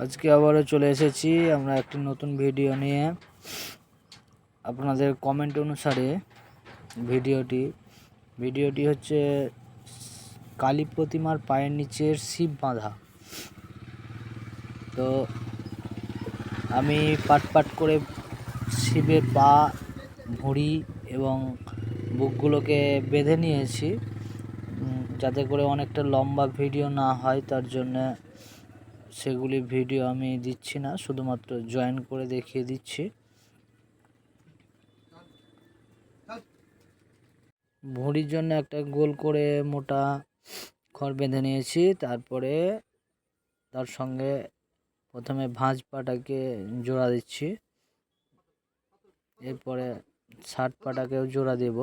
আজকে আবারও চলে এসেছি। আমরা একটি নতুন ভিডিও নিয়ে। আপনাদের কমেন্ট অনুসারে ভিডিওটি ভিডিওটি হচ্ছে কালী প্রতিমার পায়ের নিচের শিব বাঁধা। তো আমি পাট পাট করে শিবের পা, ভুঁড়ি এবং বুকগুলোকে বেঁধে নিয়েছি। যাতে করে অনেকটা লম্বা ভিডিও না হয়, তার জন্য সেগুলি ভিডিও আমি দিচ্ছি না, শুধুমাত্র জয়েন করে দেখিয়ে দিচ্ছি। ভুঁড়ির জন্য একটা গোল করে মোটা খড় বেঁধে নিয়েছি, তারপরে তার সঙ্গে প্রথমে ভাঁজ পাটাকে জোড়া দিচ্ছি। এরপরে শার্ট পাটাকেও জোড়া দেব।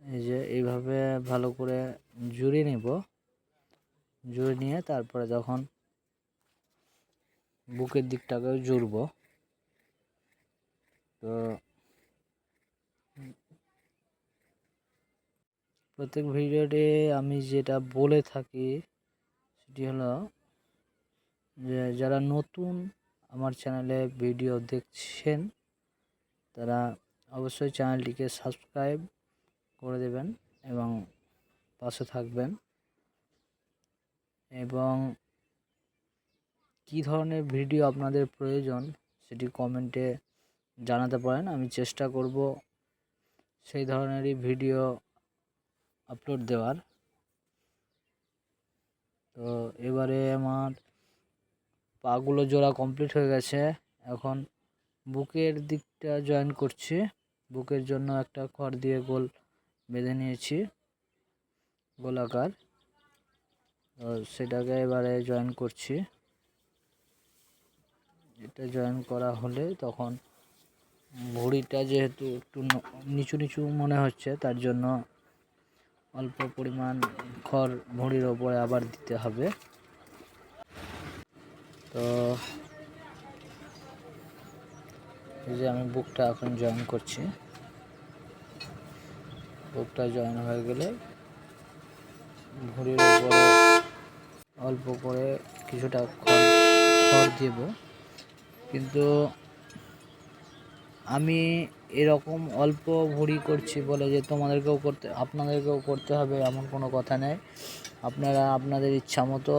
এই যে এইভাবে ভালো করে জুড়ে নেব। জুড়ে নিয়ে তারপরে যখন বুকের দিকটাকেও জুড়ব। তো প্রত্যেক ভিডিওতে আমি যেটা বলে থাকি, সেটি হলো যে, যারা নতুন আমার চ্যানেলে ভিডিও দেখছেন, তারা অবশ্যই চ্যানেলটিকে সাবস্ক্রাইব করে দেবেন এবং পাশে থাকবেন। এবং কী ধরনের ভিডিও আপনাদের প্রয়োজন সেটি কমেন্টে জানাতে পারেন। আমি চেষ্টা করব সেই ধরনেরই ভিডিও আপলোড দেওয়ার। তো এবারে আমার পাগুলো জোড়া কমপ্লিট হয়ে গেছে। এখন বুকের দিকটা জয়েন করছি। বুকের জন্য একটা খড় দিয়ে গোল বেঁধে নিয়েছি গোলাকার। সেটাকে এবারে জয়েন করছি। এটা জয়েন করা হলে তখন ভুঁড়িটা যেহেতু একটু নিচু নিচু মনে হচ্ছে, তার জন্য অল্প পরিমাণ খড় ভুঁড়ির ওপরে আবার দিতে হবে। তো এই যে আমি বুকটা এখন জয়েন করছি। বুকটা জয়েন হয়ে গেলে ভুঁড়ির উপরে অল্প করে কিছুটা খড় খড় দেব। কিন্তু আমি এরকম অল্প ভুঁড়ি করছি বলে যে তোমাদেরকেও করতে, আপনাদেরকেও করতে হবে এমন কোনো কথা নেই। আপনারা আপনাদের ইচ্ছা মতো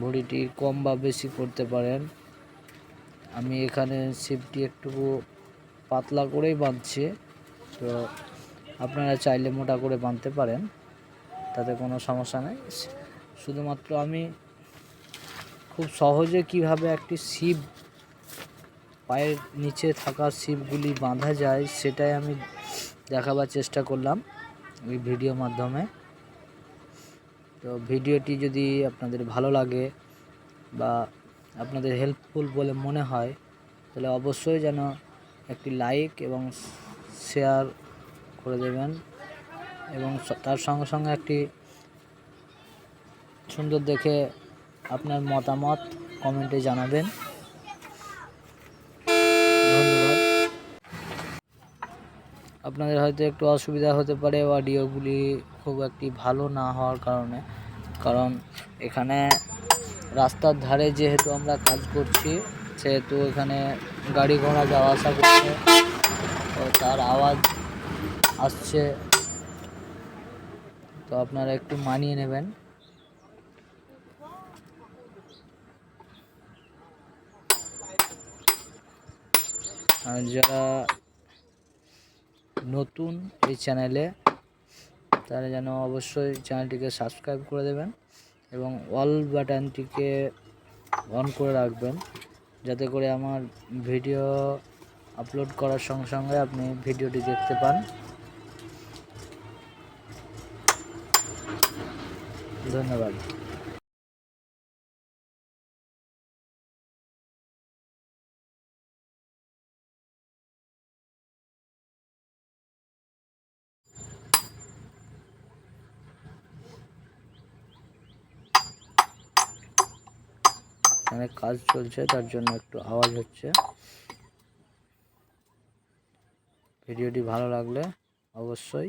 ভুঁড়িটি কম বা বেশি করতে পারেন। আমি এখানে শিপটি একটু পাতলা করেই বাঁধছি, তো আপনারা চাইলে মোটা করে বাঁধতে পারেন, তাতে কোনো সমস্যা নেই। শুধুমাত্র আমি খুব সহজে কীভাবে একটি শিব পায়ের নিচে থাকা শিপগুলি বাঁধা যায় সেটাই আমি দেখাবার চেষ্টা করলাম এই ভিডিও মাধ্যমে। তো ভিডিওটি যদি আপনাদের ভালো লাগে বা আপনাদের হেল্পফুল বলে মনে হয়, তাহলে অবশ্যই যেন একটি লাইক এবং শেয়ার করে দেবেন এবং তার সঙ্গে সঙ্গে একটি সুন্দর দেখে আপনার মতামত কমেন্টে জানাবেন। ধন্যবাদ। আপনাদের হয়তো একটু অসুবিধা হতে পারে অডিওগুলি খুব একটি ভালো না হওয়ার কারণে। কারণ এখানে রাস্তার ধারে যেহেতু আমরা কাজ করছি, সেহেতু এখানে গাড়ি ঘোড়া যাওয়া আসা করছে, তো তার আওয়াজ আসছে। তো আপনারা একটু মানিয়ে নেবেন। যারা নতুন এই চ্যানেলে, তারা যেন অবশ্যই চ্যানেলটিকে সাবস্ক্রাইব করে দেবেন এবং অল বাটনটিকে অন করে রাখবেন, যাতে করে আমার ভিডিও আপলোড করার সঙ্গে সঙ্গে আপনি ভিডিওটি দেখতে পান। ধন্যবাদ। এখানে কাজ চলছে তার জন্য একটু আওয়াজ হচ্ছে। ভিডিওটি ভালো লাগলে অবশ্যই